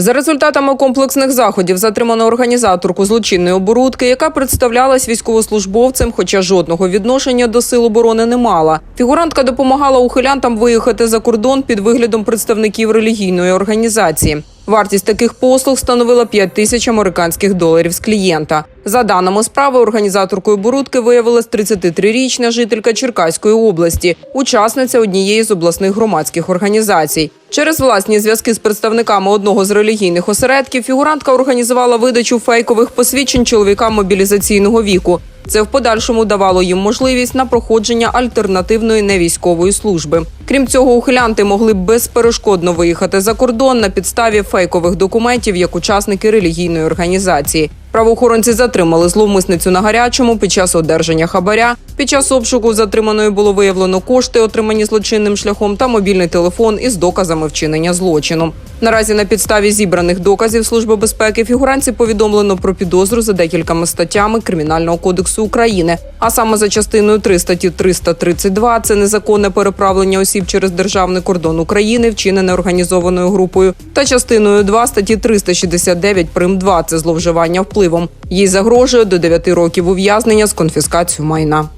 За результатами комплексних заходів затримано організаторку злочинної оборудки, яка представлялась військовослужбовцем, хоча жодного відношення до сил оборони не мала. Фігурантка допомагала ухилянтам виїхати за кордон під виглядом представників релігійної організації. Вартість таких послуг становила 5 тисяч американських доларів з клієнта. За даними справи, організаторкою оборудки виявилась 33-річна жителька Черкаської області, учасниця однієї з обласних громадських організацій. Через власні зв'язки з представниками одного з релігійних осередків фігурантка організувала видачу фейкових посвідчень чоловікам мобілізаційного віку. Це в подальшому давало їм можливість на проходження альтернативної невійськової служби. Крім цього, ухилянти могли безперешкодно виїхати за кордон на підставі фейкових документів як учасники релігійної організації. Правоохоронці затримали зловмисницю на гарячому під час одержання хабаря. Під час обшуку затриманої було виявлено кошти, отримані злочинним шляхом, та мобільний телефон із доказами вчинення злочину. Наразі на підставі зібраних доказів Служби безпеки фігуранці повідомлено про підозру за декількома статтями Кримінального кодексу України, а саме за частиною 3 статті 332 – це незаконне переправлення осіб через державний кордон України, вчинене організованою групою, та частиною 2 статті 369 прим. 2 – це зловживання впливом. Їй загрожує до 9 років ув'язнення з конфіскацією майна.